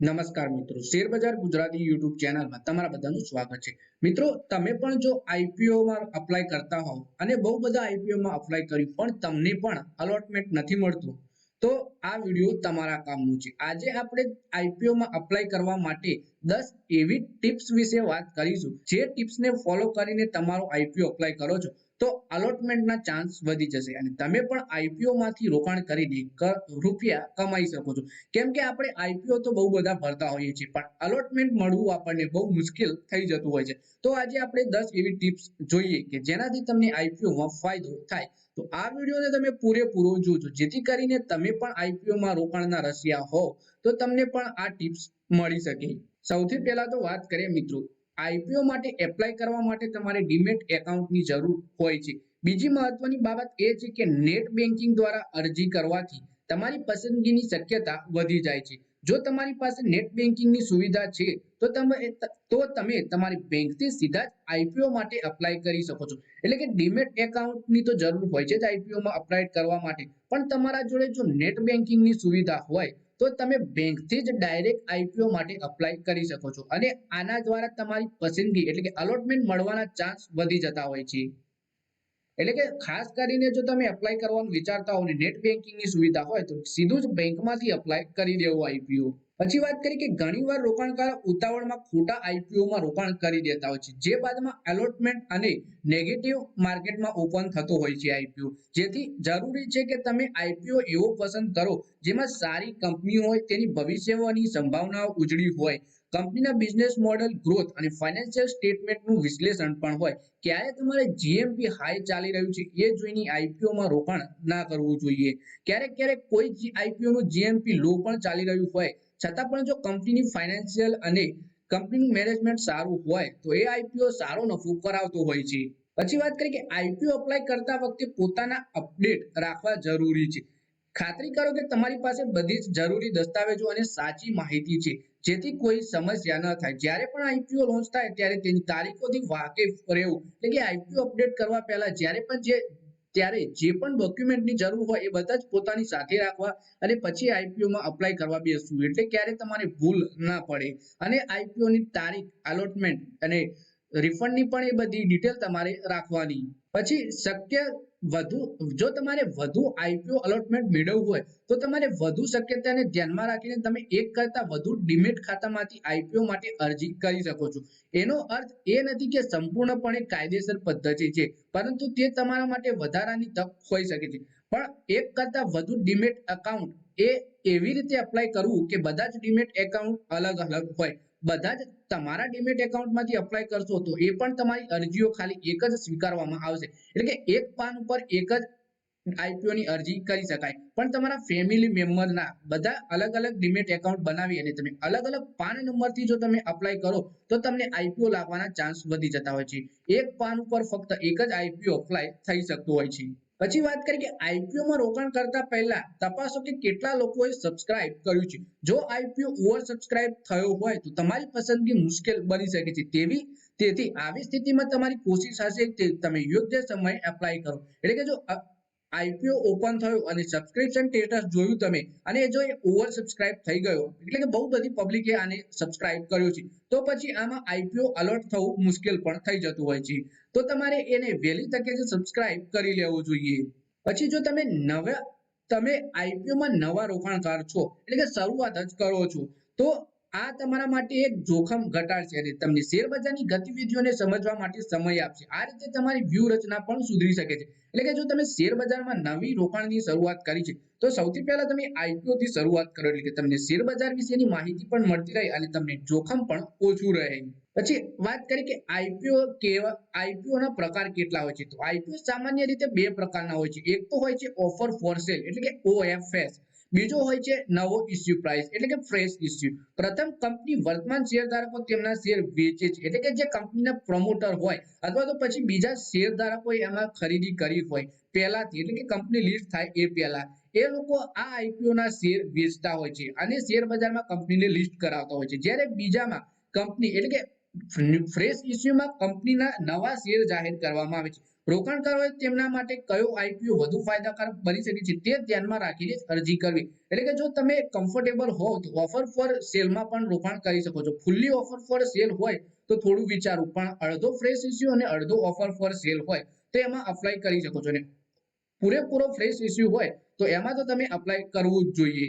નમસ્કાર મિત્રો. શેર બજાર ગુજરાતી યુટ્યુબ ચેનલમાં તમારા બધાનું સ્વાગત છે. મિત્રો, તમે પણ જો આઈપીઓમાં અપ્લાય કરતા હોવ અને બહુ બધા આઈપીઓમાં અપ્લાય કર્યું પણ તમને પણ અલોટમેન્ટ નથી મળતું, તો આ વીડિયો તમારા કામનું છે. આજે આપણે આઈપીઓમાં અપ્લાય કરવા માટે 10 એવી ટિપ્સ વિશે વાત કરીશું. જે ટિપ્સને ફોલો કરીને તમારો આઈપીઓ અપ્લાય કરો છો, તો અલોટમેન્ટના ચાન્સ વધી જશે. અને તમે પણ IPO માંથી રોકાણ કરીને રૂપિયા કમાઈ શકો છો. કેમ કે આપણે આઈપીઓ તો બહુ બધા ભરતા હોઈએ છીએ, પણ અલોટમેન્ટ મળવું આપણને બહુ મુશ્કેલ થઈ જતું હોય છે. તો આજે આપણે દસ એવી ટિપ્સ જોઈએ કે જેનાથી તમને આઈપીઓ માં ફાયદો થાય. તો આ વિડીયોને તમે પૂરેપૂરો જોજો. જેથી કરીને તમે પણ આઈપીઓમાં રોકાણના રસિયા હો, તો તમને પણ આ ટિપ્સ મળી શકે. સૌથી પહેલા તો વાત કરીએ મિત્રો. આઈપીઓ માટે એપ્લાય કરવા માટે તમારે ડીમેટ એકાઉન્ટની જરૂર હોય છે. બીજી મહત્વની બાબત એ છે કે નેટ બેન્કિંગ દ્વારા અરજી કરવાથી તમારી પસંદગીની શક્યતા વધી જાય છે. જો તમારી પાસે નેટ બેન્કિંગની સુવિધા છે, તો તમે તો તમે તમારી બેંકથી સીધા જ આઈપીઓ માટે અપ્લાય કરી શકો છો. એટલે કે ડીમેટ એકાઉન્ટની તો જરૂર હોય છે જ આઈપીઓમાં અપ્લાય કરવા માટે. પણ તમારા જોડે જો નેટ બેન્કિંગની સુવિધા હોય તો તમે બેંકથી જ ડાયરેક્ટ આઈપીઓ માટે અપ્લાય કરી શકો છો. અને આના દ્વારા તમારી પસંદગી એટલે કે અલોટમેન્ટ મળવાના ચાન્સ વધી જતા હોય છે. એટલે કે ખાસ કરીને જો તમે એપ્લાય કરવાનું વિચારતા હો ને નેટ બેન્કિંગની સુવિધા હોય તો સીધું જ બેંકમાંથી એપ્લાય કરી દેવું આઈપીઓ પછી વાત કરી કે ઘણીવાર રોકાણકારો ઉતાવળમાં ખોટા આઈપીઓમાં રોકાણ કરી દેતા હોય છે. જે બાદમાં એલોટમેન્ટ અને નેગેટિવ માર્કેટમાં ઓપન થતો હોય છે આઈપીઓ જેથી જરૂરી છે કે તમે આઈપીઓ એવો પસંદ કરો જેમાં સારી કંપની હોય તેની ભવિષ્યની સંભાવનાઓ ઉજળી હોય. કંપનીના બિઝનેસ મોડેલ ગ્રોથ અને ફાઇનાન્શિયલ સ્ટેટમેન્ટનું વિશ્લેષણ પણ હોય, ક્યારે તમારે જીએમપી હાઈ ચાલી રહ્યું છે એ જોઈને આઈપીઓમાં રોકાણ ના કરવું જોઈએ. ક્યારેક ક્યારેક કોઈ આઈપીઓનું જીએમપી લો પણ ચાલી રહ્યું હોય, છતાં પણ જો કંપનીની ફાઇનાન્શિયલ અને કંપનીનું મેનેજમેન્ટ સારું હોય, તો એ આઈપીઓ સારો નફો કરાવતો હોય છે. પછી વાત કરીએ કે આઈપીઓ અપ્લાય કરતા વખતે પોતાના અપડેટ રાખવા જરૂરી છે. ખાતરી કરો કે તમારી પાસે બધી જ જરૂરી દસ્તાવેજો અને સાચી માહિતી છે. જેથી કોઈ સમસ્યા ન થાય. જ્યારે પણ આઈપીઓ લોન્ચ થાય ત્યારે તેની તારીખોથી વાકેફ રહેવું. એટલે કે આઈપીઓ અપડેટ કરવા પહેલા જ્યારે પણ જે, ત્યારે જે પણ ડોક્યુમેન્ટની જરૂર હોય એ બધા જ પોતાની સાથે રાખવા અને પછી આઈપીઓમાં અપ્લાય કરવા બેસવું. એટલે ક્યારે તમારે ભૂલ ના પડે. અને આઈપીઓની તારીખ અલોટમેન્ટ અને રિફંડની પણ એ બધી ડિટેલ તમારે રાખવાની. પછી શક્ય વધુ, જો તમારે વધુ આઈપીઓ અલોટમેન્ટ મેળવવું હોય, તો તમારે વધુ શક્યતાને ધ્યાનમાં રાખીને તમે એક કરતા વધુ ડીમેટ ખાતામાંથી આઈપીઓ માટે અરજી કરી શકો છો. એનો અર્થ એ નથી કે સંપૂર્ણપણે કાયદેસર પદ્ધતિ છે, પરંતુ તે તમારા માટે વધારાની તક હોઈ શકે છે. પણ એક કરતા વધુ ડીમેટ એકાઉન્ટ એ એવી રીતે અપ્લાય કરવું કે બધા જ ડીમેટ એકાઉન્ટ અલગ અલગ હોય. બધા જ તમારા ડીમેટ એકાઉન્ટમાંથી અપ્લાય કરશો તો એ પણ તમારી અરજીઓ ખાલી એક જ સ્વીકારવામાં આવશે. એટલે કે એક પાન ઉપર એક જ ની અરજી કરી શકાય. પણ તમારા ફેમિલી મેમ્બરના બધા અલગ અલગ ડીમેટ એકાઉન્ટ બનાવી અને તમે અલગ અલગ પાન નંબરથી જો તમે અપ્લાય કરો તો તમને આઈપીઓ લાગવાના ચાન્સ વધી જતા હોય છે. એક પાન ઉપર ફક્ત એક જ આઈપીઓ અપ્લાય થઈ શકતું હોય છે. પછી વાત કરીએ કે IPO માં રોકાણ કરતા પહેલા તપાસો કે કેટલા લોકોએ સબસ્ક્રાઇબ કર્યું છે. જો આઈપીઓ ઓવર સબસ્ક્રાઇબ થયો હોય તો તમારી પસંદગી મુશ્કેલ બની શકે છે. તેવી તેથી આવી સ્થિતિમાં તમારી કોશિશ હશે કે તમે યોગ્ય સમયે એપ્લાય કરો. એટલે કે જો IPO ઓપન થયું અને સબસ્ક્રિપ્શન સ્ટેટસ જોયું તમે અને જો એ ઓવર સબસ્ક્રાઇબ થઈ ગયો, એટલે કે બહુ બધી પબ્લિકે આને સબસ્ક્રાઇબ કર્યો છે, તો પછી આમાં આઈપીઓ અલર્ટ થવું મુશ્કેલ પણ થઈ જતું હોય છે. તો તમારે એને વહેલી તકે જ સબસ્ક્રાઇબ કરી લેવું જોઈએ. પછી જો તમે નવા, તમે આઈપીઓમાં નવા રોકાણકાર છો, એટલે કે શરૂઆત જ કરો છો, તો આ તમારા માટે એક જોખમ ઘટાડશે અને તમને શેરબજારની ગતિવિધિઓને સમજવા માટે સમય આપશે. આ રીતે તમારી વ્યૂહરચના પણ સુધરી શકે છે. એટલે કે જો તમે શેરબજારમાં નવી રોકાણની શરૂઆત કરી છે, તો સૌથી પહેલા તમે થી શરૂઆત કરો, એટલે કે તમને શેરબજાર વિશેની માહિતી પણ મળતી રહે અને તમને જોખમ પણ ઓછું રહે. પછી વાત કરી કે આઈપીઓ કેવા આઈપીઓ ના પ્રકાર કેટલા હોય છે? તો આઈપીઓ સામાન્ય રીતે બે પ્રકારના હોય છે. એક તો હોય છે ઓફર ફોર સેલ, એટલે કે OFS બીજો હોય છે નવો ઇસ્યુ પ્રાઇસ એટલે કે ફ્રેશ ઇસ્યુ પ્રથમ કંપની વર્તમાન શેરધારકો તેમના શેર વેચે છે. એટલે કે જે કંપનીના પ્રમોટર હોય, અથવા તો પછી બીજા શેરધારકોએ એમાં ખરીદી કરી હોય, પહેલાથી. એટલે કે કંપની લિસ્ટ થાય એ પહેલા. એ લોકો આ આઈપીઓના શેર વેચતા હોય છે અને શેર બજારમાં કંપનીને લિસ્ટ કરાવતા હોય છે. જ્યારે બીજામાં કંપની, એટલે કે ફ્રેશ ઇસ્યુમાં કંપનીના નવા શેર જાહેર કરવામાં આવે છે. રોકાણકારોએ તેમના માટે કયો આઈપીઓ વધુ ફાયદાકારક બની શકે છે તે ધ્યાનમાં રાખીને અરજી કરવી. એટલે કે જો તમે કમ્ફર્ટેબલ હો તો ઓફર ફોર સેલમાં પણ રોકાણ કરી શકો છો. ફૂલ્લી ઓફર ફોર સેલ હોય તો થોડું વિચારવું પણ અડધો ફ્રેશ ઇસ્યુ અને અડધો ઓફર ફોર સેલ હોય તો એમાં અપ્લાય કરી શકો છો ને. પૂરેપૂરો ફ્રેશ ઇસ્યુ હોય તો એમાં તો તમે અપ્લાય કરવું જ જોઈએ.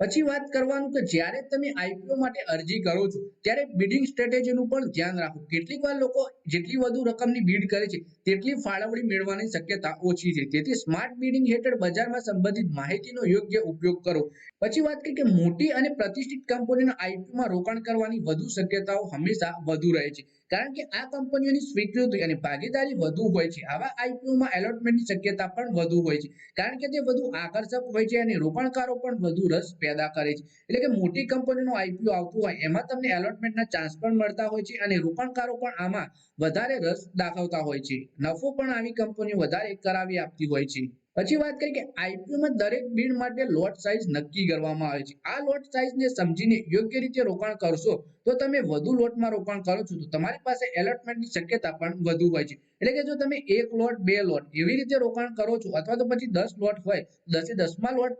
પછી વાત કરવાનું કે જ્યારે તમે આઈપીઓ માટે અરજી કરો છો, ત્યારે બિડિંગ સ્ટ્રેટેજીનું પણ ધ્યાન રાખો. કેટલીક વાર લોકો જેટલી વધુ રકમની બીડ કરે છે, તેટલી ફાળવણી મેળવવાની શક્યતા ઓછી છે. તેથી સ્માર્ટ બિડિંગ હેઠળ બજારમાં સંબંધિત માહિતીનો યોગ્ય ઉપયોગ કરો. પછી વાત કરીએ કે મોટી અને પ્રતિષ્ઠિત કંપનીના આઈપીઓમાં રોકાણ કરવાની વધુ શક્યતાઓ હંમેશા વધુ રહે છે. કારણ કે આ કંપનીઓની સ્વીકૃતિ અને ભાગીદારી વધુ હોય છે. આવા આઈપીઓમાં એલોટમેન્ટની શક્યતા પણ વધુ હોય છે. કારણ કે તે વધુ આકર્ષક હોય છે અને રોકાણકારો પણ વધુ રસ પેદા કરે છે. એટલે કે મોટી કંપનીનો આઈપીઓ આવતું હોય, એમાં તમને એલોટમેન્ટના ચાન્સ પણ મળતા હોય છે અને રોકાણકારો પણ આમાં વધારે રસ દાખવતા હોય છે. નફો પણ આવી કંપનીઓ વધારે કરાવી આપતી હોય છે. પછી વાત કરી કે આઈપીઓમાં દરેક બિડ માટે લોટ સાઇઝ નક્કી કરવામાં આવે છે. આ લોટ સાઇઝને સમજીને યોગ્ય રીતે રોકાણ કરશો તો તમે વધુ લોટમાં રોકાણ કરો છો. તો તમારી પાસે એલોટમેન્ટની શક્યતા પણ વધુ હોય છે. એટલે કે જો તમે એક લોટ બે લોટ એવી રીતે રોકાણ કરો છો અથવા તો પછી દસ લોટ હોય, દસે દસમાં લોટ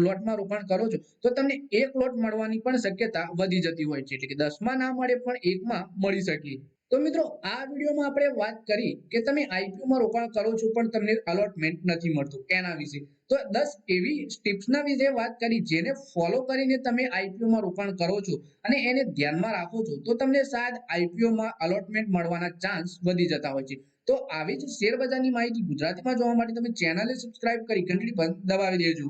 લોટમાં રોકાણ કરો છો, તો તમને એક લોટ મળવાની પણ શક્યતા વધી જતી હોય છે. એટલે કે દસમાં ના મળે પણ એકમાં મળી શકે. તો મિત્રો, આ વિડીયોમાં આપણે વાત કરી કે તમે આઈપીઓમાં રોકાણ કરો છો, પણ તમને અલોટમેન્ટ નથી મળતું. એના વિશે? તો દસ એવી ટિપ્સના વિશે વાત કરી, જેને ફોલો કરીને તમે આઈપીઓમાં રોકાણ કરો છો અને એને ધ્યાનમાં રાખો છો, તો તમને શાયદ આઈપીઓમાં અલોટમેન્ટ મળવાના ચાન્સ વધી જતા હોય છે. તો આવી જ શેર બજારની માહિતી ગુજરાતીમાં જોવા માટે તમે ચેનલને સબસ્ક્રાઇબ કરી, ઘંટડી દબાવી દેજો.